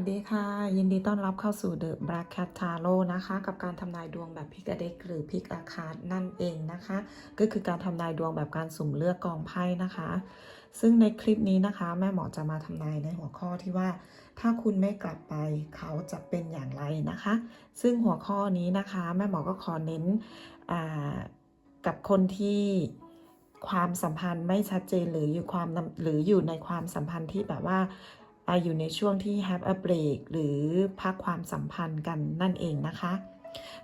วัสดีค่ะ ยินดีต้อนรับเข้าสู่ The Black Cat Tarot นะคะ กับการทำนายดวงแบบพิก a เด็กหรือพิกอาคาดนั่นเองนะคะ ก็คือการทำนายดวงแบบการสุ่มเลือกกองไพ่นะคะ ซึ่งในคลิปนี้นะคะ แม่หมอจะมาทำนายในหัวข้อที่ว่า ถ้าคุณไม่กลับไปเขาจะเป็นอย่างไรนะคะ ซึ่งหัวข้อนี้นะคะ แม่หมอก็ขอเน้นกับคนที่ความสัมพันธ์ไม่ชัดเจนหรืออยู่ความหรืออยู่ในความสัมพันธ์ที่แบบว่า อยู่ในช่วงที่ have a break หรือพักความสัมพันธ์กันนั่นเองนะคะ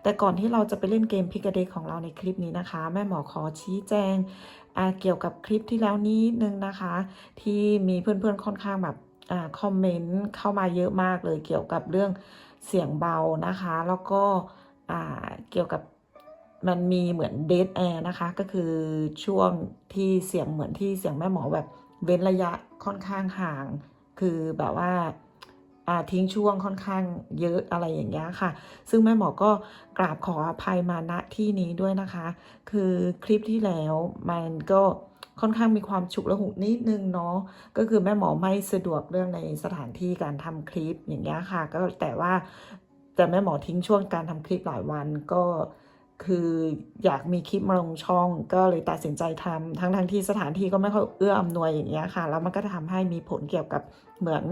แต่ก่อนที่เราจะไปเล่นเกมพิกเด k ของเราในคลิปนี้นะคะ แม่หมอขอชี้แจงเกี่ยวกับคลิปที่แล้วนี้นึงนะคะ ที่มีเพื่อนๆค่อนข้างแบบอคอมเมนต์เข้ามาเยอะมากเลยเกี่ยวกับเรื่องเสียงเบานะคะ แล้วก็เกี่ยวกับมันมีเหมือนเด d แอร์นะคะ ก็คือช่วงที่เสียงเหมือนที่เสียงแม่หมอแบบเว้นระยะค่อนข้างห่าง คือแบบว่าอาทิ้งช่วงค่อนข้างเยอะอะไรอย่างเงี้ยค่ะ ซึ่งแม่หมอก็กราบขออภัยมาณที่นี้ด้วยนะคะ คือคลิปที่แล้วมันก็ค่อนข้างมีความฉุกละหุนิดนึงเนาะ ก็คือแม่หมอไม่สะดวกเรื่องในสถานที่การทำคลิปอย่างเงี้ยค่ะ ก็แต่ว่าแต่แม่หมอทิ้งช่วงการทำคลิปหลายวันก็ คืออยากมีคลิปมาลงช่องก็เลยตัดสินใจทำทั้งทั้งที่สถานที่ก็ไม่ค่อยเอื้ออำนวยอย่างเงี้ยค่ะ แล้วมันก็ทำให้มีผลเกี่ยวกับเหมือน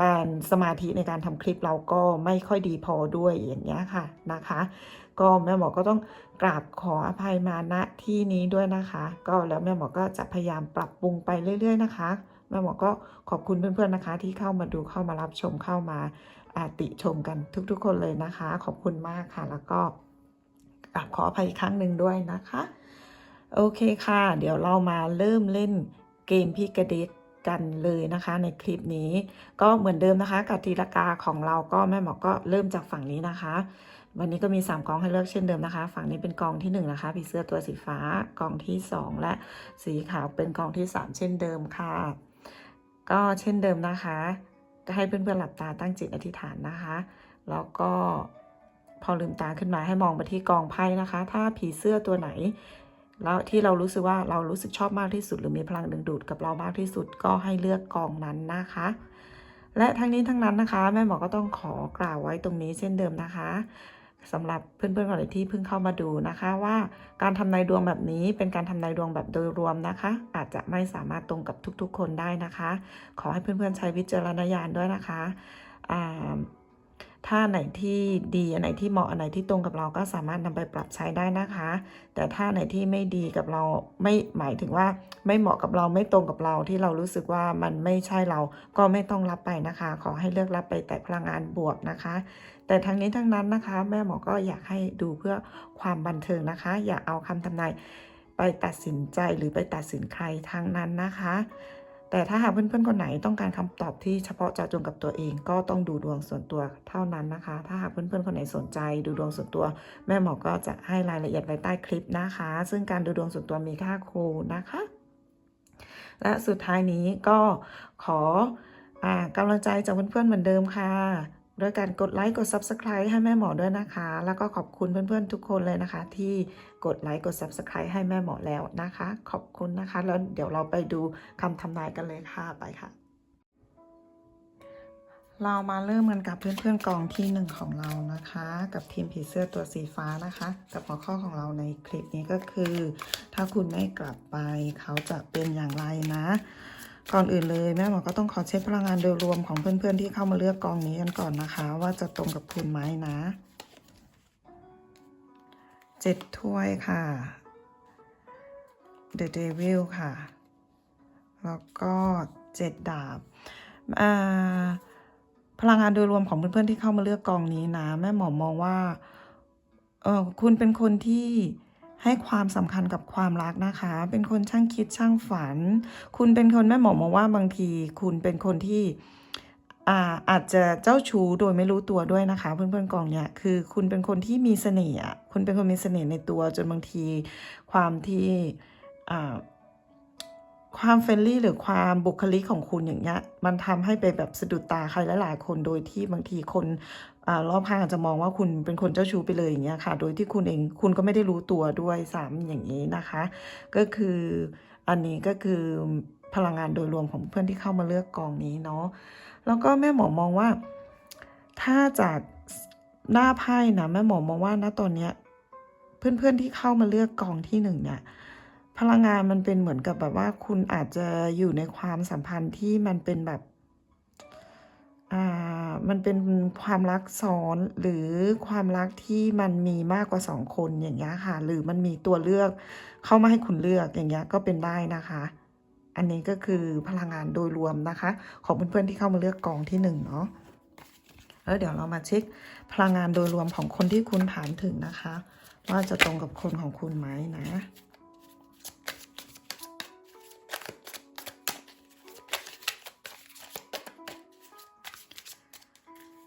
การสมาธิในการทำคลิปเราก็ไม่ค่อยดีพอด้วยอย่างเงี้ยค่ะนะคะ ก็แม่หมอก็ต้องกราบขออภัยมาณที่นี้ด้วยนะคะ ก็แล้วแม่หมอก็จะพยายามปรับปรุงไปเรื่อย ๆ นะคะแม่หมอก็ขอบคุณเพื่อนๆนะคะ ที่เข้ามาดูเข้ามารับชมเข้ามาอาติชมกันทุกๆ คนเลยนะคะ ขอบคุณมากค่ะ แล้วก็ กราบขออภัยอีกครั้งหนึ่งด้วยนะคะ โอเคค่ะ เดี๋ยวเรามาเริ่มเล่นเกมพีกระเด็ดกันเลยนะคะในคลิปนี้ก็เหมือนเดิมนะคะกติกาของเราก็แม่หมอก็เริ่มจากฝั่งนี้นะคะ วันนี้ก็มี 3กองให้เลือกเช่นเดิมนะคะ ฝั่งนี้เป็นกองที่ 1 นะคะผีเสื้อตัวสีฟ้ากองที่ 2 และสีขาวเป็นกองที่ 3 เช่นเดิมค่ะ ก็เช่นเดิมนะคะให้เพื่อนๆหลับตาตั้งจิตอธิษฐานนะคะ แล้วก็ พอลืมตาขึ้นมาให้มองไปที่กองไพ่นะคะ ถ้าผีเสื้อตัวไหน แล้วที่เรารู้สึกว่าเรารู้สึกชอบมากที่สุด หรือมีพลังดึงดูดกับเรามากที่สุดก็ให้เลือกกองนั้นนะคะ และทั้งนี้ทั้งนั้นนะคะ แม่หมอก็ต้องขอกล่าวไว้ตรงนี้เช่นเดิมนะคะสำหรับเพื่อนๆคนไหนที่เพิ่งเข้ามาดูนะคะว่าการทำนายดวงแบบนี้เป็นการทำนายดวงแบบโดยรวมนะคะ อาจจะไม่สามารถตรงกับทุกๆ คนได้นะคะ ขอให้เพื่อนๆใช้วิจารณญาณด้วยนะคะอ่า ถ้าไหนที่ดีอันไหนที่เหมาะอันไหนที่ตรงกับเราก็สามารถนำไปปรับใช้ได้นะคะ แต่ถ้าไหนที่ไม่ดีกับเราไม่หมายถึงว่าไม่เหมาะกับเราไม่ตรงกับเราที่เรารู้สึกว่ามันไม่ใช่เราก็ไม่ต้องรับไปนะคะ ขอให้เลือกรับไปแต่พลังงานบวกนะคะ แต่ทั้งนี้ทั้งนั้นนะคะ แม่หมอก็อยากให้ดูเพื่อความบันเทิงนะคะ อย่าเอาคำทำนายไปตัดสินใจหรือไปตัดสินใครทั้งนั้นนะคะ แต่ถ้าหากเพื่อนๆคนไหนต้องการคำตอบที่เฉพาะเจาะจงกับตัวเอง ก็ต้องดูดวงส่วนตัวเท่านั้นนะคะ ถ้าหากเพื่อนๆคนไหนสนใจดูดวงส่วนตัว แม่หมอก็จะให้รายละเอียดไว้ใต้คลิปนะคะ ซึ่งการดูดวงส่วนตัวมีค่าครูนะคะ และสุดท้ายนี้ก็ขออ่ากำลังใจจากเพื่อนๆเหมือนเดิมค่ะ ด้วยการกดไลค์กด Subscribe ให้แม่หมอด้วยนะคะ แล้วก็ขอบคุณเพื่อนๆทุกคนเลยนะคะ ที่กดไลค์กด Subscribe ให้แม่หมอแล้วนะคะ ขอบคุณนะคะ แล้วเดี๋ยวเราไปดูคำทำนายกันเลยค่ะไปค่ะ เรามาเริ่มกันกับเพื่อนๆกองที่หนึ่งของเรานะคะ กับทีมผีเสื้อตัวสีฟ้านะคะ กับหัวข้อของเราในคลิปนี้ก็คือ ถ้าคุณไม่กลับไปเขาจะเป็นอย่างไรนะ ก่อนอื่นเลยแม่หมอก็ต้องขอเช็คพลังงานโดยรวมของเพื่อนๆที่เข้ามาเลือกกองนี้กันก่อนนะคะ ว่าจะตรงกับคุณไหมนะเจ็ดถ้วยค่ะ The Devil ค่ะ แล้วก็เจ็ดดาบอ่าพลังงานโดยรวมของเพื่อนๆที่เข้ามาเลือกกองนี้นะ แม่หมอมองว่าเออคุณเป็นคนที่ ให้ความสำคัญกับความรักนะคะ เป็นคนช่างคิดช่างฝัน คุณเป็นคนแม่หมอมองว่าบางที คุณเป็นคนที่อาอาจจะเจ้าชู้โดยไม่รู้ตัวด้วยนะคะ เพื่อนๆกองเนี่ยคือ คุณเป็นคนที่มีเสน่ห์คุณเป็นคนมีเสน่ห์ในตัวจนบางที ความที่ความเฟรนลี่หรือความบุคลิกของคุณอย่างเงี้ยมันทำให้ไปแบบสะดุดตาใครหลายๆคนโดยที่บางทีคน รอบข้างอาจจะมองว่าคุณเป็นคนเจ้าชู้ไปเลยอย่างเงี้ยค่ะ โดยที่คุณเองคุณก็ไม่ได้รู้ตัวด้วยซ้ำอย่างนี้นะคะ ก็คืออันนี้ก็คือพลังงานโดยรวมของเพื่อนที่เข้ามาเลือกกองนี้เนาะแล้วก็แม่หมอมองว่า ถ้าจากหน้าไพ่นะแม่หมอมองว่าณตอนเนี้ยเพื่อนๆที่เข้ามาเลือกกองที่หนึ่งเนี่ยพลังงานมันเป็นเหมือนกับแบบว่าคุณอาจจะอยู่ในความสัมพันธ์ที่มันเป็นแบบ มันเป็นความรักซ้อนหรือความรักที่มันมีมากกว่าสองคนอย่างเงี้ยค่ะ หรือมันมีตัวเลือกเข้ามาให้คุณเลือกอย่างเงี้ยก็เป็นได้นะคะ อันนี้ก็คือพลังงานโดยรวมนะคะ ของเพื่อนๆที่เข้ามาเลือกกองที่หนึ่งเนาะแล้วเดี๋ยวเรามาเช็คพลังงานโดยรวมของคนที่คุณถามถึงนะคะ ว่าจะตรงกับคนของคุณไหมนะ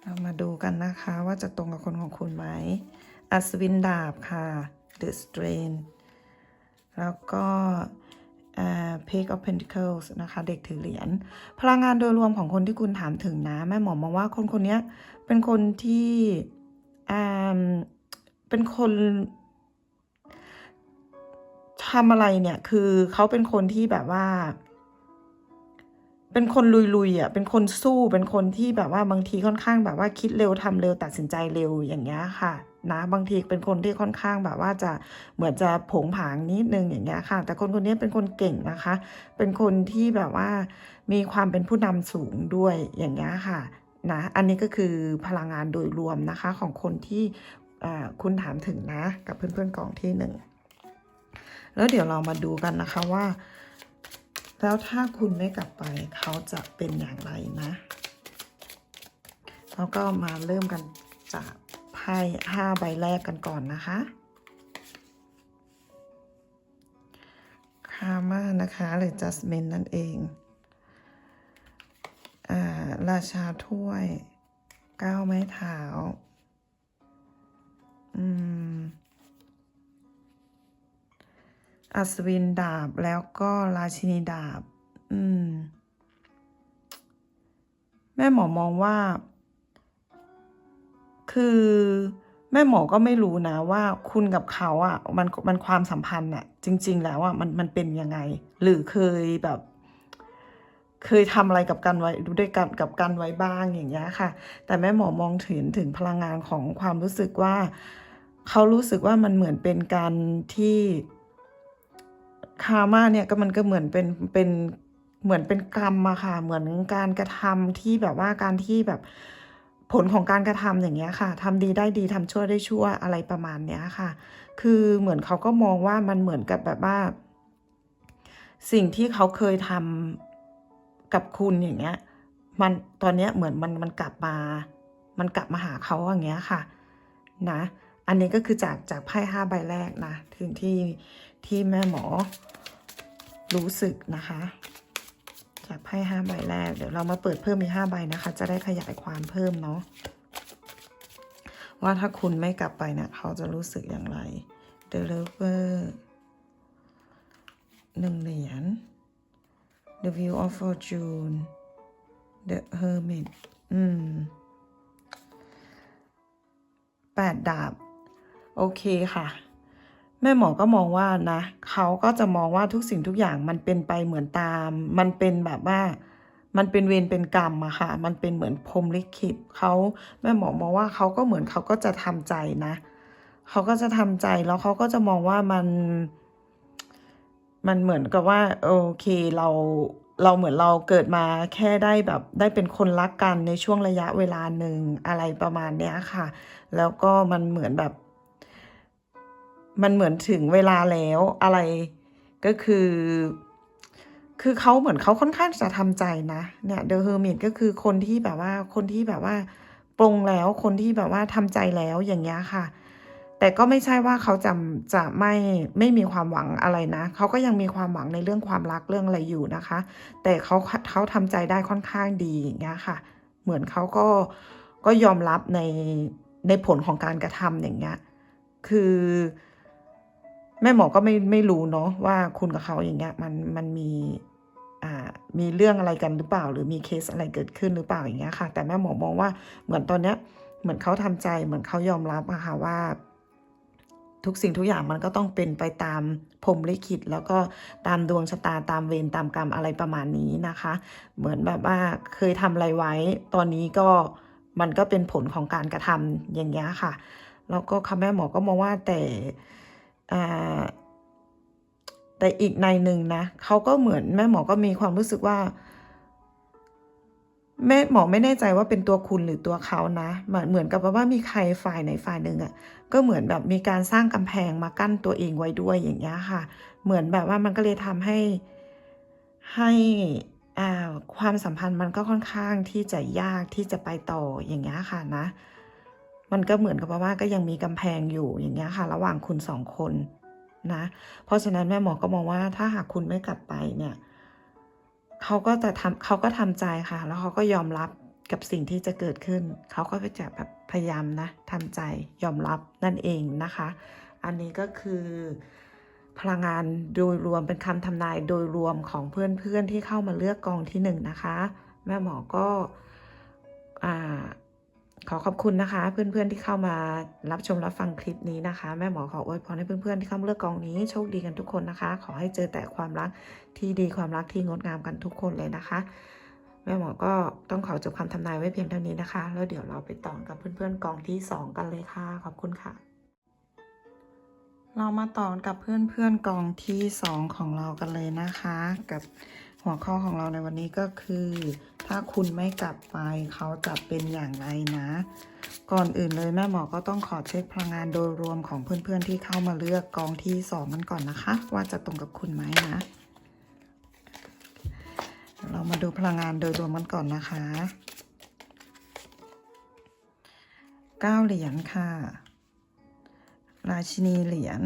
เรามาดูกันนะคะว่าจะตรงกับคนของคุณไหม อัศวินดาบค่ะ The Strain แล้วก็ uh, Page of Pentacles นะคะ เด็กถือเหรียญ พลังงานโดยรวมของคนที่คุณถามถึงนะ แม่หมอมองว่าคนคนนี้เป็นคนที่อ่าเป็นคนทำอะไรเนี่ย คือเขาเป็นคนที่แบบว่า เป็นคนลุยๆอะ เป็นคนสู้ เป็นคนที่แบบว่าบางทีค่อนข้างแบบว่าคิดเร็วทำเร็วตัดสินใจเร็วอย่างเงี้ยค่ะนะบางทีเป็นคนที่ค่อนข้างแบบว่าจะเหมือนจะผงผางนิดนึงอย่างเงี้ยค่ะ แต่คนคนนี้เป็นคนเก่งนะคะ เป็นคนที่แบบว่ามีความเป็นผู้นำสูงด้วยอย่างเงี้ยค่ะนะอันนี้ก็คือพลังงานโดยรวมนะคะของคนที่คุณถามถึงนะ กับเพื่อนๆกองที่หนึ่งแล้วเดี๋ยวเรามาดูกันนะคะว่า แล้วถ้าคุณไม่กลับไปเขาจะเป็นอย่างไรนะแล้วก็มาเริ่มกันจากไพ่ห้าใบแรกกันก่อนนะคะคามานะคะ หรือ Judgment นั่นเองอ่าราชาถ้วยเก้าไม้เท้าอืม อัศวินดาบแล้วก็ราชินีดาบ อืม แม่หมอมองว่า คือแม่หมอก็ไม่รู้นะว่าคุณกับเขาอะ่ะ มันมันความสัมพันธ์อะ่ะจริง ๆ แล้วอะ่ะมันมันเป็นยังไง หรือเคยแบบ เคยทำอะไรกับกันไว้ด้วยกันกับกันไว้บ้างอย่างเงี้ยค่ะ แต่แม่หมอมองถึงถึงพลังงานของความรู้สึกว่า เขารู้สึกว่ามันเหมือนเป็นการที่ คาร์มาเนี่ยก็มันก็เหมือนเป็นเป็นเหมือนเป็นกรรมอะค่ะ เหมือนการกระทำที่แบบว่าการที่แบบผลของการกระทำอย่างเงี้ยค่ะทำดีได้ดีทำชั่วได้ชั่วอะไรประมาณเนี้ยค่ะ คือเหมือนเขาก็มองว่ามันเหมือนกับแบบว่า สิ่งที่เขาเคยทำกับคุณอย่างเงี้ย มันตอนเนี้ยเหมือนมันมันกลับมา มันกลับมาหาเขาอย่างเงี้ยค่ะ นะ อันนี้ก็คือจากจากไพ่ห้าใบแรกนะถึงที่ ที่แม่หมอรู้สึกนะคะ จากไพ่ห้าใบแรก เดี๋ยวเรามาเปิดเพิ่มอีกห้าใบนะคะ จะได้ขยายความเพิ่มเนาะว่าถ้าคุณไม่กลับไปเนี่ยเขาจะรู้สึกอย่างไร The Lover หนึ่งเหรียญ The View of Fortune The Hermit อืมแปดดาบ โอเคค่ะ แม่หมอก็มองว่านะเขาก็จะมองว่าทุกสิ่งทุกอย่างมันเป็นไปเหมือนตาม มันเป็นแบบว่า มันเป็นเวรเป็นกรรมอะค่ะ มันเป็นเหมือนพรมลิขิตเขาแม่หมอมองว่าเขาก็เหมือนเขาก็จะทำใจนะเขาก็จะทำใจแล้วเขาก็จะมองว่ามัน มันเหมือนกับว่า โอเคเราเราเหมือนเราเกิดมาแค่ได้แบบได้เป็นคนรักกันในช่วงระยะเวลาหนึ่งอะไรประมาณเนี้ยค่ะ แล้วก็มันเหมือนแบบ มันเหมือนถึงเวลาแล้วอะไรก็คือ คือเขาเหมือนเขาค่อนข้างจะทำใจนะเนี่ยเดอะเฮอร์มิตก็คือคนที่แบบว่าคนที่แบบว่าปรงแล้วคนที่แบบว่าทำใจแล้วอย่างเงี้ยค่ะ แต่ก็ไม่ใช่ว่าเขาจะจะไม่ไม่มีความหวังอะไรนะเขาก็ยังมีความหวังในเรื่องความรักเรื่องอะไรอยู่นะคะ แต่เขาเขาทำใจได้ค่อนข้างดีอย่างเงี้ยค่ะ เหมือนเขาก็ก็ยอมรับในในผลของการกระทำอย่างเงี้ยคือ แม่หมอก็ไม่ไม่รู้เนาะว่าคุณกับเขาอย่างเงี้ยมันมันมีอ่ามีเรื่องอะไรกันหรือเปล่า หรือมีเคสอะไรเกิดขึ้นหรือเปล่าอย่างเงี้ยค่ะ แต่แม่หมอมองว่าเหมือนตอนเนี้ยเหมือนเขาทำใจเหมือนเขายอมรับอะค่ะว่า ทุกสิ่งทุกอย่างมันก็ต้องเป็นไปตามพรหมลิขิต แล้วก็ตามดวงชะตาตามเวรตามกรรมอะไรประมาณนี้นะคะ เหมือนแบบว่าเคยทำอะไรไว้ ตอนนี้ก็มันก็เป็นผลของการกระทำอย่างเงี้ยค่ะ แล้วก็ค่ะแม่หมอก็มองว่าแต่ แต่อีกในหนึ่งนะเขาก็เหมือนแม่หมอก็มีความรู้สึกว่าแม่หมอไม่แน่ใจว่าเป็นตัวคุณหรือตัวเขานะเหมือนเหมือนกับว่ามีใครฝ่ายไหนฝ่ายหนึ่งอะ่ะก็เหมือนแบบมีการสร้างกำแพงมากั้นตัวเองไว้ด้วยอย่างเงี้ยค่ะ เหมือนแบบว่ามันก็เลยทำให้ให้อ่าความสัมพันธ์มันก็ค่อนข้างที่จะยากที่จะไปต่ออย่างเงี้ยค่ะนะ มันก็เหมือนกับว่าก็ยังมีกำแพงอยู่อย่างเงี้ยค่ะ ระหว่างคุณสองคนนะ เพราะฉะนั้นแม่หมอก็มองว่าถ้าหากคุณไม่กลับไปเนี่ยเขาก็จะทำเขาก็ทำใจค่ะ แล้วเขาก็ยอมรับกับสิ่งที่จะเกิดขึ้น เขาก็จะแบบพยายามนะทำใจยอมรับนั่นเองนะคะ อันนี้ก็คือพลังงานโดยรวมเป็นคำทำนายโดยรวมของเพื่อนๆที่เข้ามาเลือกกองที่หนึ่งนะคะ แม่หมอก็อ่า ขอขอบคุณนะคะ เพื่อนๆที่เข้ามารับชมรับฟังคลิปนี้นะคะ แม่หมอขออวยพรให้เพื่อนๆที่เข้ามาเลือกกองนี้โชคดีกันทุกคนนะคะ ขอให้เจอแต่ความรักที่ดีความรักที่งดงามกันทุกคนเลยนะคะ แม่หมอก็ต้องขอจบคำทำนายไว้เพียงเท่านี้นะคะ แล้วเดี๋ยวเราไปต่อกับเพื่อนๆกองที่สองกันเลยค่ะ ขอบคุณค่ะ เรามาต่อกับเพื่อนๆกองที่สองของเรากันเลยนะคะ กับ หัวข้อของเราในวันนี้ก็คือ ถ้าคุณไม่กลับไปเขาจะเป็นอย่างไรนะ ก่อนอื่นเลยแม่หมอก็ต้องขอเช็คพลังงานโดยรวมของเพื่อนๆที่เข้ามาเลือกกองที่สองกันก่อนนะคะ ว่าจะตรงกับคุณไหมนะ เรามาดูพลังงานโดยรวมกันก่อนนะคะเก้าเหรียญค่ะ ราชินีเหรียญ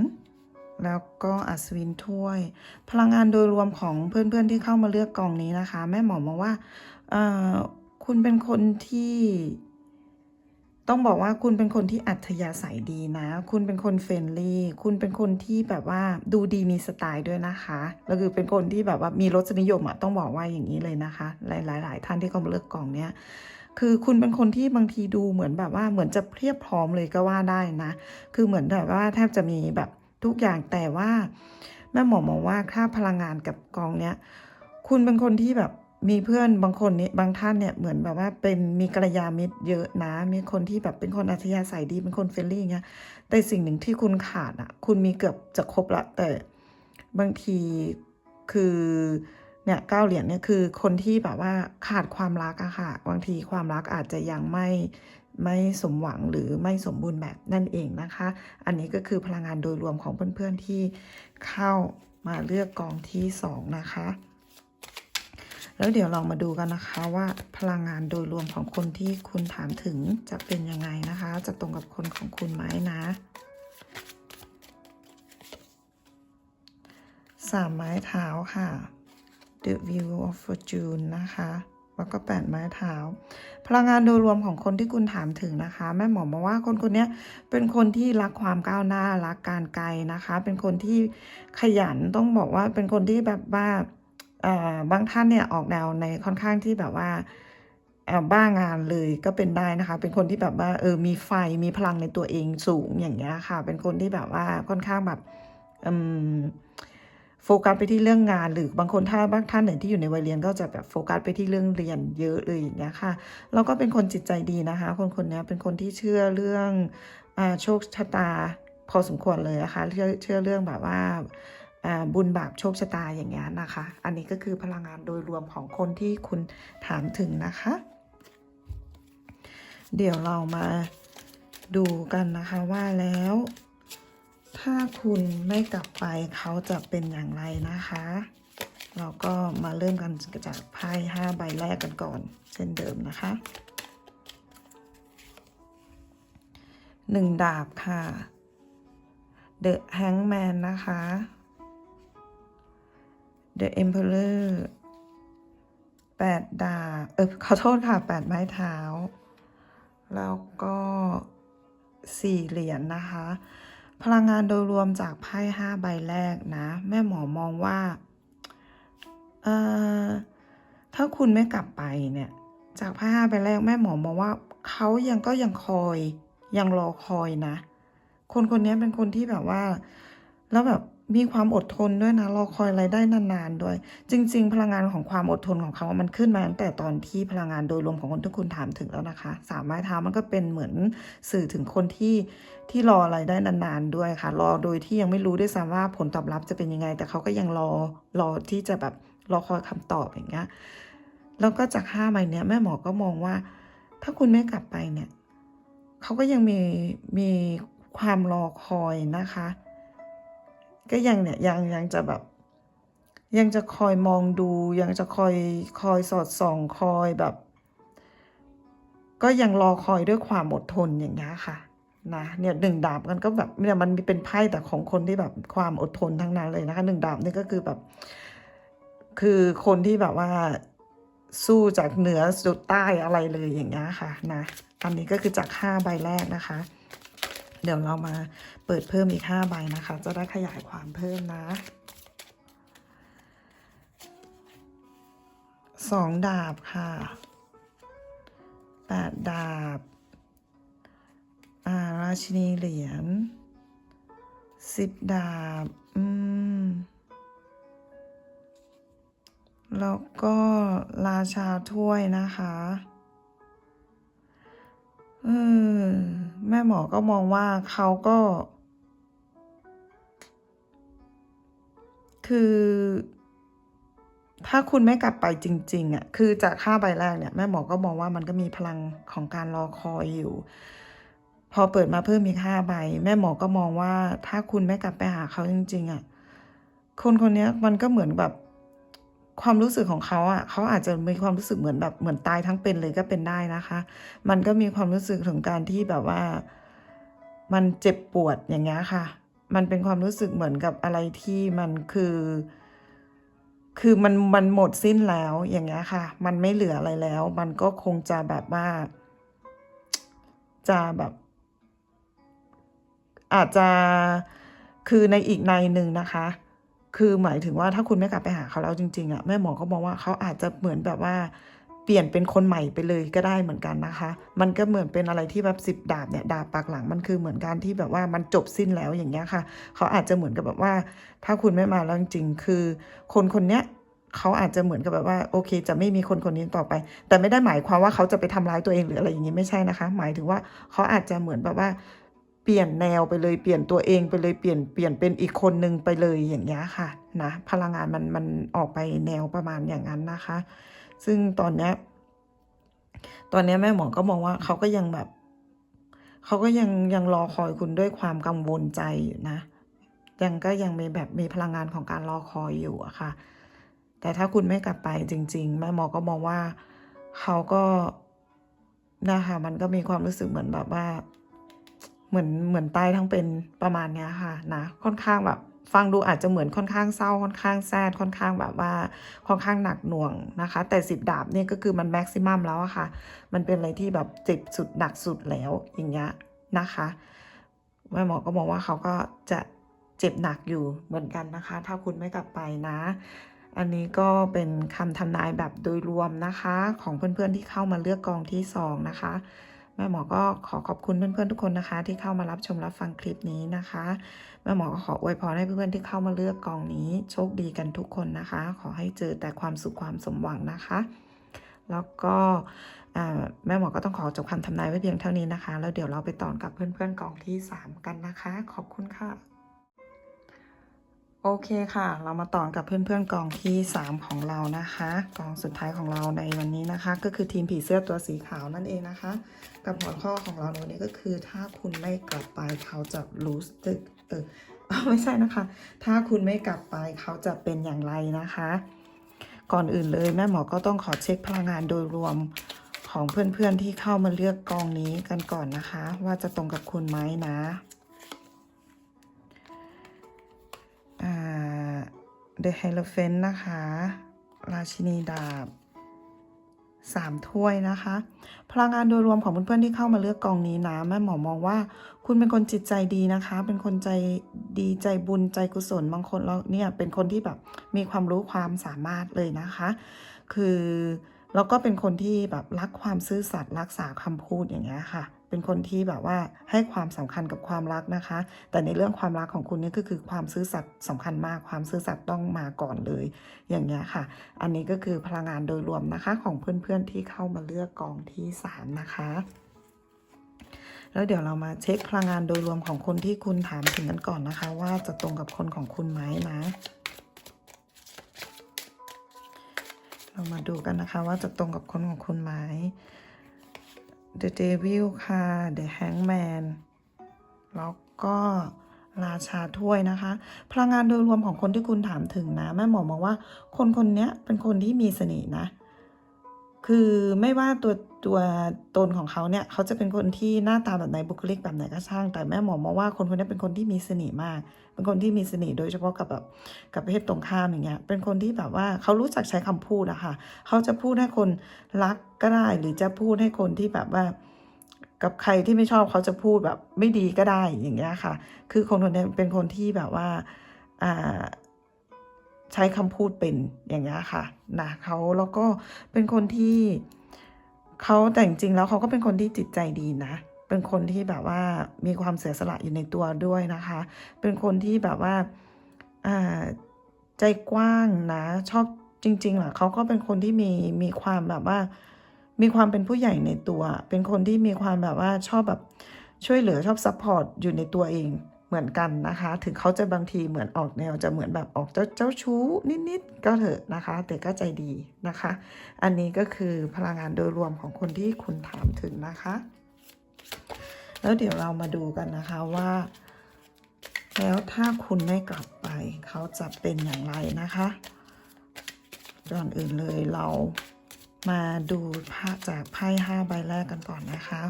แล้วก็อัศวินถ้วย พลังงานโดยรวมของเพื่อนๆที่เข้ามาเลือกกองนี้นะคะ แม่หมอมองว่าคุณเป็นคนที่ ต้องบอกว่าคุณเป็นคนที่อัธยาศัยดีนะ คุณเป็นคนเฟรนลี่ คุณเป็นคนที่แบบว่าดูดีมีสไตล์ด้วยนะคะแล้วคือเป็นคนที่แบบว่ามีรสนิยมอะต้องบอกว่าอย่างนี้เลยนะคะ หลายๆท่านที่เข้ามาเลือกกองเนี้ยคือคุณเป็นคนที่บางทีดูเหมือนแบบว่าเหมือนจะเพียบพร้อมเลยก็ว่าได้นะ คือเหมือนแบบว่าแทบจะมีแบบ ทุกอย่างแต่ว่าแม่หมอมองว่าค่าพลังงานกับกองเนี้ยคุณเป็นคนที่แบบมีเพื่อนบางคนนี่บางท่านเนี่ยเหมือนแบบว่าเป็นมีกระยามิตรเยอะนะ มีคนที่แบบเป็นคนอัธยาศัยดีเป็นคนเฟรนลี่อย่างเงี้ยแต่สิ่งหนึ่งที่คุณขาดอะ คุณมีเกือบจะครบละแต่บางทีคือ เนี่ยเก้าเหรียญเนี่ยคือคนที่แบบว่าขาดความรักอะค่ะ บางทีความรักอาจจะยังไม่ไม่สมหวังหรือไม่สมบูรณ์แบบนั่นเองนะคะ อันนี้ก็คือพลังงานโดยรวมของเพื่อนๆที่เข้ามาเลือกกองที่สองนะคะ แล้วเดี๋ยวลองมาดูกันนะคะว่าพลังงานโดยรวมของคนที่คุณถามถึงจะเป็นยังไงนะคะ จะตรงกับคนของคุณไหมนะสามไม้เท้าค่ะ The View of Fortune นะคะ แล้วก็แปดไม้เท้า พลังงานโดยรวมของคนที่คุณถามถึงนะคะ แม่หมอมาว่าคนคนนี้เป็นคนที่รักความก้าวหน้ารักการไกลนะคะ เป็นคนที่ขยันต้องบอกว่าเป็นคนที่แบบว่าเออบางท่านเนี่ยออกแนวในค่อนข้างที่แบบว่าเอ่อบ้างานเลยก็เป็นได้นะคะ เป็นคนที่แบบว่าเออมีไฟมีพลังในตัวเองสูงอย่างเงี้ยค่ะ เป็นคนที่แบบว่าค่อนข้างแบบอืม โฟกัสไปที่เรื่องงาน หรือบางคนถ้าบางท่านไหนที่อยู่ในวัยเรียนก็จะแบบโฟกัสไปที่เรื่องเรียนเยอะเลยอย่างเงี้ยค่ะแล้วก็เป็นคนจิตใจดีนะคะ คนคนนี้เป็นคนที่เชื่อเรื่องอาโชคชะตาพอสมควรเลยนะคะเชื่อเชื่อเรื่องแบบว่าอ่าบุญบาปโชคชะตาอย่างเงี้ยนะคะ อันนี้ก็คือพลังงานโดยรวมของคนที่คุณถามถึงนะคะ เดี๋ยวเรามาดูกันนะคะว่าแล้ว ถ้าคุณไม่กลับไปเขาจะเป็นอย่างไรนะคะ เราก็มาเริ่มกันจากไพ่ห้าใบแรกกันก่อน เช่นเดิมนะคะหนึ่งดาบค่ะ The Hangman นะคะ The Emperor แปดดาบ เออขอโทษค่ะแปดไม้เท้า แล้วก็สี่เหรียญนะคะ พลังงานโดยรวมจากไพ่ห้าใบแรกนะ แม่หมอมองว่าเอ่อถ้าคุณไม่กลับไปเนี่ย จากไพ่ห้าใบแรกแม่หมอมองว่าเขายังก็ยังคอย ยังรอคอยนะ คนคนนี้เป็นคนที่แบบว่า แล้วแบบ มีความอดทนด้วยนะรอคอยอะไรได้นานๆด้วย จริง ๆ พลังงานของความอดทนของเขา มันขึ้นมาตั้งแต่ตอนที่พลังงานโดยรวมของคนที่คุณถามถึงแล้วนะคะสามไม้เท้ามันก็เป็นเหมือนสื่อถึงคนที่ที่รออะไรได้นานๆด้วยค่ะ รอโดยที่ยังไม่รู้ด้วยซ้ำว่าผลตอบรับจะเป็นยังไง แต่เขาก็ยังรอรอที่จะแบบรอคอยคำตอบอย่างเงี้ยแล้วก็จากห้าใบเนี้ยแม่หมอก็มองว่า ถ้าคุณไม่กลับไปเนี่ยเขาก็ยังมีมีความรอคอยนะคะ ก็ยังเนี่ยยังยังจะแบบ ยังจะคอยมองดู ยังจะคอยคอยสอดส่องคอยแบบ ก็ยังรอคอยด้วยความอดทนอย่างเงี้ยค่ะนะเนี่ยหนึ่งดาบมันก็แบบเนี่ยมันเป็นไพ่แต่ของคนที่แบบความอดทนทั้งนั้นเลยนะคะหนึ่งดาบนี่ก็คือแบบ คือคนที่แบบว่าสู้จากเหนือสุดใต้อะไรเลยอย่างเงี้ยค่ะนะอันนี้ก็คือจากห้าใบแรกนะคะ เดี๋ยวเรามาเปิดเพิ่มอีกห้าใบนะคะ จะได้ขยายความเพิ่มนะสองดาบค่ะแปดดาบอาราชินีเหรียญสิบดาบ อืม แล้วก็ราชาถ้วยนะคะเออ แม่หมอก็มองว่าเขาก็ คือ ถ้าคุณไม่กลับไปจริง ๆอะคือจากค่าใบแรกเนี่ย แม่หมอก็มองว่ามันก็มีพลังของการรอคอยอยู่ พอเปิดมาเพิ่มอีกห้าใบ แม่หมอก็มองว่า ถ้าคุณไม่กลับไปหาเขาจริง ๆอะคนคนนี้มันก็เหมือนแบบ ความรู้สึกของเขาอะเขาอาจจะมีความรู้สึกเหมือนแบบเหมือนตายทั้งเป็นเลยก็เป็นได้นะคะ มันก็มีความรู้สึกถึงการที่แบบว่า มันเจ็บปวดอย่างเงี้ยค่ะ มันเป็นความรู้สึกเหมือนกับอะไรที่มันคือ คือมันมันหมดสิ้นแล้วอย่างเงี้ยค่ะ มันไม่เหลืออะไรแล้ว มันก็คงจะแบบว่า จะแบบ อาจจะคือในอีกในหนึ่งนะคะ คือหมายถึงว่าถ้าคุณไม่กลับไปหาเขาแล้วจริงๆอะแม่หมอก็มองว่าเขาอาจจะเหมือนแบบว่าเปลี่ยนเป็นคนใหม่ไปเลยก็ได้เหมือนกันนะคะ มันก็เหมือนเป็นอะไรที่แบบสิบดาบเนี่ยดาบปากหลังมันคือเหมือนการที่แบบว่ามันจบสิ้นแล้วอย่างเงี้ยค่ะ เขาอาจจะเหมือนกับแบบว่า ถ้าคุณไม่มาแล้วจริงๆคือ คนคนเนี้ยเขาอาจจะเหมือนกับแบบว่าโอเค จะไม่มีคนคนนี้ต่อไป แต่ไม่ได้หมายความว่าเขาจะไปทำร้ายตัวเองหรืออะไรอย่างนี้ไม่ใช่นะคะ หมายถึงว่าเขาอาจจะเหมือนแบบว่า เปลี่ยนแนวไปเลยเปลี่ยนตัวเองไปเลยเปลี่ยนเปลี่ยนเป็นอีกคนนึงไปเลยอย่างเงี้ยค่ะนะพลังงานมันมันออกไปแนวประมาณอย่างนั้นนะคะ ซึ่งตอนเนี้ยตอนเนี้ยแม่หมอก็มองว่าเขาก็ยังแบบเขาก็ยังยังรอคอยคุณด้วยความกังวลใจอยู่นะ ยังก็ยังมีแบบมีพลังงานของการรอคอยอยู่อะค่ะ แต่ถ้าคุณไม่กลับไปจริง ๆ แม่หมอก็มองว่าเขาก็นะคะมันก็มีความรู้สึกเหมือนแบบว่า เหมือนเหมือนตายทั้งเป็นประมาณเนี้ยค่ะนะค่อนข้างแบบฟังดูอาจจะเหมือนค่อนข้างเศร้าค่อนข้างแซดค่อนข้างแบบว่าค่อนข้างหนักหน่วงนะคะ แต่สิบดาบเนี่ยก็คือมันแม็กซิมัมแล้วอะค่ะ มันเป็นอะไรที่แบบเจ็บสุดหนักสุดแล้วอย่างเงี้ยนะคะแม่หมอก็มองว่าเขาก็จะเจ็บหนักอยู่เหมือนกันนะคะ ถ้าคุณไม่กลับไปนะ อันนี้ก็เป็นคำทำนายแบบโดยรวมนะคะ ของเพื่อนๆที่เข้ามาเลือกกองที่สองนะคะ แม่หมอก็ขอขอบคุณเพื่อนๆทุกคนนะคะ ที่เข้ามารับชมรับฟังคลิปนี้นะคะ แม่หมอก็ขออวยพรให้เพื่อนๆที่เข้ามาเลือกกองนี้ โชคดีกันทุกคนนะคะ ขอให้เจอแต่ความสุขความสมหวังนะคะ แล้วก็แม่หมอก็ต้องขอจบคำทำนายไว้เพียงเท่านี้นะคะ แล้วเดี๋ยวเราไปต่อกับเพื่อนๆกองที่สามกันนะคะ ขอบคุณค่ะ โอเคค่ะ เรามาต่อกับเพื่อนๆกองที่ 3 ของเรานะคะ กองสุดท้ายของเราในวันนี้นะคะ ก็คือทีมผีเสื้อตัวสีขาวนั่นเองนะคะ กับหัวข้อของเราในวันนี้ก็คือ ถ้าคุณไม่กลับไปเขาจะรู้สึกเออไม่ใช่นะคะ ถ้าคุณไม่กลับไปเขาจะเป็นอย่างไรนะคะ ก่อนอื่นเลยแม่หมอก็ต้องขอเช็คพลังงานโดยรวมของเพื่อนๆที่เข้ามาเลือกกองนี้กันก่อนนะคะ ว่าจะตรงกับคุณไหมนะ The Hierophant นะคะ ราชินีดาบสามถ้วยนะคะ พลังงานโดยรวมของเพื่อนๆที่เข้ามาเลือกกองนี้นะแม่หมอมองว่า คุณเป็นคนจิตใจดีนะคะ เป็นคนใจดีใจบุญใจกุศลบางคนแล้วเนี่ยเป็นคนที่แบบมีความรู้ความสามารถเลยนะคะ คือแล้วก็เป็นคนที่แบบรักความซื่อสัตย์รักษาคำพูดอย่างเงี้ยค่ะ เป็นคนที่แบบว่าให้ความสำคัญกับความรักนะคะ แต่ในเรื่องความรักของคุณนี่ก็คือความซื่อสัตย์สำคัญมากความซื่อสัตย์ต้องมาก่อนเลย อย่างเงี้ยค่ะ อันนี้ก็คือพลังงานโดยรวมนะคะ ของเพื่อนๆที่เข้ามาเลือกกองที่สามนะคะ แล้วเดี๋ยวเรามาเช็คพลังงานโดยรวมของคนที่คุณถามถึงกันก่อนนะคะ ว่าจะตรงกับคนของคุณไหมนะเรามาดูกันนะคะว่าจะตรงกับคนของคุณไหม The Devil ค่ะ The Hangman แล้วก็ราชาถ้วยนะคะ พลังงานโดยรวมของคนที่คุณถามถึงนะ แม่หมอมองว่าคนคนนี้เป็นคนที่มีเสน่ห์นะ คือไม่ว่าตัวตัวตนของเขาเนี่ยเขาจะเป็นคนที่หน้าตาแบบไหนบุคลิกแบบไหนก็ช่าง แต่แม่หมอมองว่าคนคนนี้เป็นคนที่มีเสน่ห์มาก เป็นคนที่มีเสน่ห์โดยเฉพาะกับแบบกับเพศตรงข้ามอย่างเงี้ย เป็นคนที่แบบว่าเขารู้จักใช้คำพูดอะค่ะเขาจะพูดให้คนรักก็ได้ หรือจะพูดให้คนที่แบบว่า กับใครที่ไม่ชอบเขาจะพูดแบบไม่ดีก็ได้อย่างเงี้ยค่ะ คือคนคนนี้เป็นคนที่แบบว่าอ่า ใช้คำพูดเป็นอย่างเงี้ยค่ะนะเขาแล้วก็เป็นคนที่เขาแต่จริงๆแล้วเขาก็เป็นคนที่จิตใจดีนะ เป็นคนที่แบบว่ามีความเสียสละอยู่ในตัวด้วยนะคะ เป็นคนที่แบบว่าใจกว้างนะ ชอบจริงๆอะเขาก็เป็นคนที่มีมีความแบบว่า มีความเป็นผู้ใหญ่ในตัว เป็นคนที่มีความแบบว่าชอบแบบช่วยเหลือชอบซัพพอร์ตอยู่ในตัวเอง เหมือนกันนะคะ ถึงเขาจะบางทีเหมือนออกแนวจะเหมือนแบบออกเจ้าเจ้าชู้นิดๆก็เถอะนะคะ แต่ก็ใจดีนะคะ อันนี้ก็คือพลังงานโดยรวมของคนที่คุณถามถึงนะคะ แล้วเดี๋ยวเรามาดูกันนะคะว่า แล้วถ้าคุณไม่กลับไป เขาจะเป็นอย่างไรนะคะก่อนอื่นเลยเรามาดูภาจากไพ่ห้าใบแรกกันก่อนนะคะ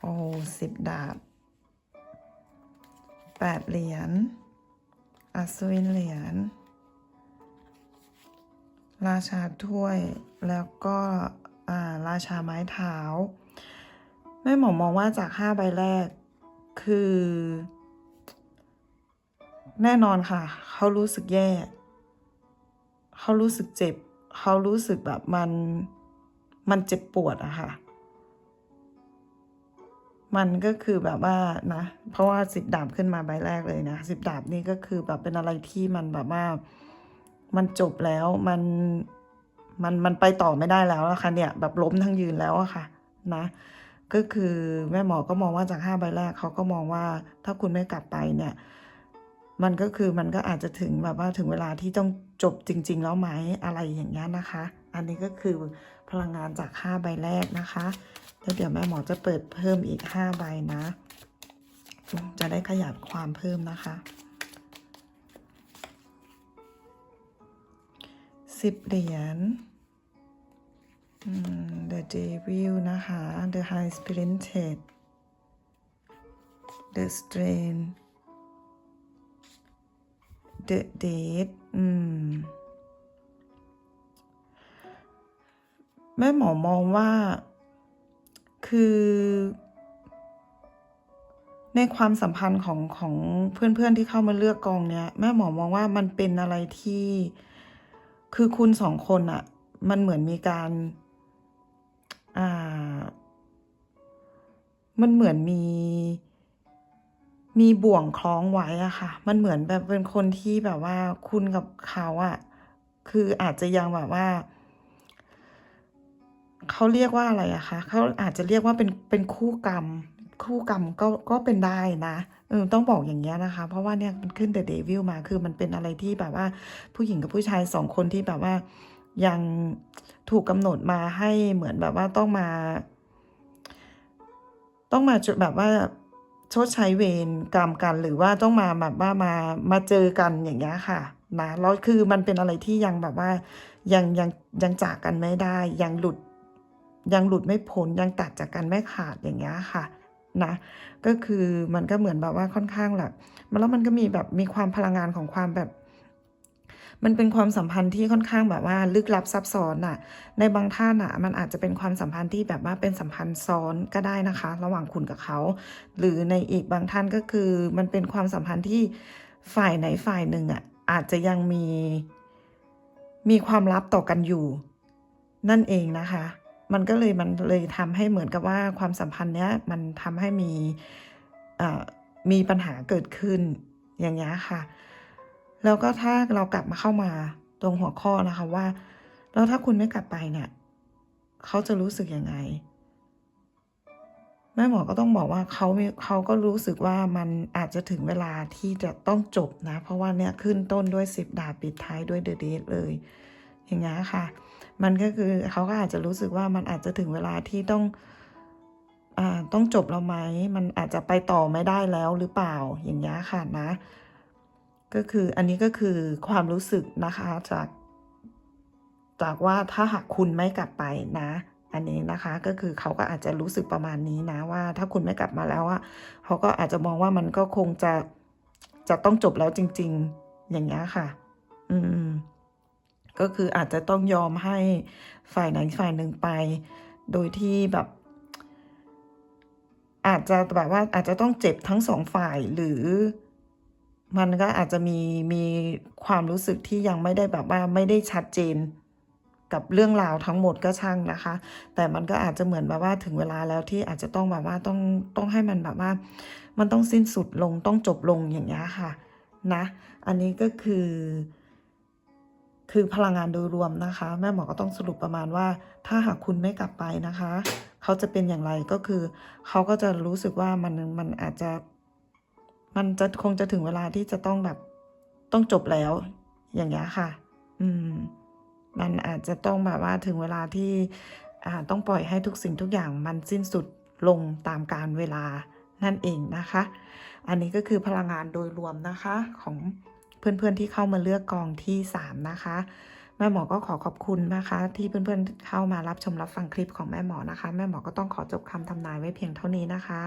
โอ้สิบดาบ แปดเหรียญอัศวินเหรียญ ราชาถ้วย แล้วก็อ่าราชาไม้เท้า แม่หมอมองว่าจากห้าใบแรกคือ แน่นอนค่ะ เขารู้สึกแย่ เขารู้สึกเจ็บ เขารู้สึกแบบมัน มันเจ็บปวดอะค่ะ มันก็คือแบบว่านะ เพราะว่าสิบดาบขึ้นมาใบแรกเลยนะสิบดาบนี่ก็คือแบบเป็นอะไรที่มันแบบว่า มันจบแล้วมันมันมันไปต่อไม่ได้แล้วอะค่ะเนี่ย แบบล้มทั้งยืนแล้วอะค่ะ นะ ก็คือแม่หมอก็มองว่าจากห้าใบแรกเขาก็มองว่าถ้าคุณไม่กลับไปเนี่ย มันก็คือมันก็อาจจะถึงแบบว่าถึงเวลาที่ต้องจบจริง ๆ แล้วไหมอะไรอย่างเงี้ยนะคะ อันนี้ก็คือพลังงานจากห้าใบแรกนะคะแล้วเดี๋ยวแม่หมอจะเปิดเพิ่มอีกห้าใบนะ จะได้ขยับความเพิ่มนะคะสิบเหรียญ The Devil นะคะ The High Spirited The Strain The Dead อืม แม่หมอมองว่า คือ ในความสัมพันธ์ของของเพื่อนๆที่เข้ามาเลือกกองเนี้ยแม่หมอมองว่ามันเป็นอะไรที่ คือคุณสองคนอะมันเหมือนมีการ อ่า มันเหมือนมี มีบ่วงคล้องไว้อะค่ะ มันเหมือนแบบเป็นคนที่แบบว่าคุณกับเขาอะคืออาจจะยังแบบว่า เขาเรียกว่าอะไรอะคะเขาอาจจะเรียกว่าเป็นเป็นคู่กรรม คู่กรรมก็ก็เป็นได้นะเออต้องบอกอย่างเงี้ยนะคะ เพราะว่าเนี่ยมันขึ้นแต่เดวิลมาคือมันเป็นอะไรที่แบบว่าผู้หญิงกับผู้ชายสองคนที่แบบว่ายังถูกกำหนดมาให้เหมือนแบบว่าต้องมา ต้องมาจุดแบบว่าชดใช้เวรกรรมกันหรือว่าต้องมาแบบว่ามามาเจอกันอย่างเงี้ยค่ะนะแล้วคือมันเป็นอะไรที่ยังแบบว่ายังยังยังจากกันไม่ได้ยังหลุด ยังหลุดไม่พ้นยังตัดจากกันไม่ขาดอย่างเงี้ยค่ะนะก็คือมันก็เหมือนแบบว่าค่อนข้างแหละมันแล้วมันก็มีแบบมีความพลังงานของความแบบ มันเป็นความสัมพันธ์ที่ค่อนข้างแบบว่า ลึกลับซับซ้อนน่ะในบางท่านอะมันอาจจะเป็นความสัมพันธ์ที่แบบว่าเป็นสัมพันธ์ซ้อนก็ได้นะคะ ระหว่างคุณกับเขา หรือในอีกบางท่านก็คือ มันเป็นความสัมพันธ์ที่ฝ่ายไหนฝ่ายหนึ่งอะอาจจะยังมีมีความลับต่อกันอยู่ นั่นเองนะคะ มันก็เลยมันเลยทำให้เหมือนกับว่าความสัมพันธ์เนี้ยมันทำให้มีอ่อมีปัญหาเกิดขึ้นอย่างเงี้ยค่ะ แล้วก็ถ้าเรากลับมาเข้ามาตรงหัวข้อนะคะว่า แล้วถ้าคุณไม่กลับไปเนี่ยเขาจะรู้สึกยังไงแม่หมอก็ต้องบอกว่าเขาเขาก็รู้สึกว่ามันอาจจะถึงเวลาที่จะต้องจบนะ เพราะว่าเนี่ยขึ้นต้นด้วยสิบดาบปิดท้ายด้วยเดอะเดทเลย อย่างเงี้ยค่ะ มันก็คือเขาก็อาจจะรู้สึกว่ามันอาจจะถึงเวลาที่ต้องอ่าต้องจบแล้วไหม มันอาจจะไปต่อไม่ได้แล้วหรือเปล่าอย่างเงี้ค่ะนะ ก็คืออันนี้ก็คือความรู้สึกนะคะจาก จากว่าถ้าหากคุณไม่กลับไปนะ อันนี้นะคะก็คือเขาก็อาจจะรู้สึกประมาณนี้นะว่า ถ้าคุณไม่กลับมาแล้วอะเขาก็อาจจะมองว่ามันก็คงจะจะต้องจบแล้วจริง ๆ อย่างเงี้ค่ะ อืม ก็คืออาจจะต้องยอมให้ฝ่ายไหนฝ่ายหนึ่งไป โดยที่แบบ อาจจะแบบว่าอาจจะต้องเจ็บทั้งสองฝ่ายหรือมันก็อาจจะมีมีความรู้สึกที่ยังไม่ได้แบบว่าไม่ได้ชัดเจนกับเรื่องราวทั้งหมดก็ช่างนะคะ แต่มันก็อาจจะเหมือนแบบว่าถึงเวลาแล้วที่อาจจะต้องแบบว่าต้องต้องให้มันแบบว่า มันต้องสิ้นสุดลงต้องจบลงอย่างเงี้ยค่ะ นะ อันนี้ก็คือ คือพลังงานโดยรวมนะคะ แม่หมอก็ต้องสรุปประมาณว่า ถ้าหากคุณไม่กลับไปนะคะ เขาจะเป็นอย่างไรก็คือ เขาก็จะรู้สึกว่ามันมันอาจจะ มันจะคงจะถึงเวลาที่จะต้องแบบต้องจบแล้ว อย่างเงี้ยค่ะ อืม มันอาจจะต้องแบบว่าถึงเวลาที่อ่าต้องปล่อยให้ทุกสิ่งทุกอย่างมันสิ้นสุดลงตามการเวลานั่นเองนะคะ อันนี้ก็คือพลังงานโดยรวมนะคะของ เพื่อนๆที่เข้ามาเลือกกองที่ 3 นะคะแม่หมอก็ขอขอบคุณนะคะ ที่เพื่อนๆเข้ามารับชมรับฟังคลิปของแม่หมอนะคะ แม่หมอก็ต้องขอจบคำทำนายไว้เพียงเท่านี้นะคะ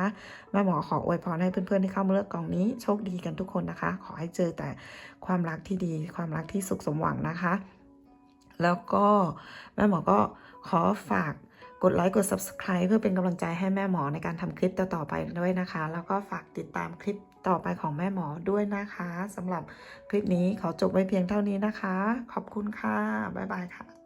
แม่หมอขออวยพรให้เพื่อนๆที่เข้ามาเลือกกองนี้โชคดีกันทุกคนนะคะ ขอให้เจอแต่ความรักที่ดี ความรักที่สุขสมหวังนะคะ แล้วก็แม่หมอก็ขอฝากกดไลค์กด subscribe เพื่อเป็นกำลังใจให้แม่หมอในการทำคลิปต่อๆไปด้วยนะคะ แล้วก็ฝากติดตามคลิป ต่อไปของแม่หมอด้วยนะคะสำหรับคลิปนี้ขอจบไว้เพียงเท่านี้นะคะ ขอบคุณค่ะ บ๊ายบายค่ะ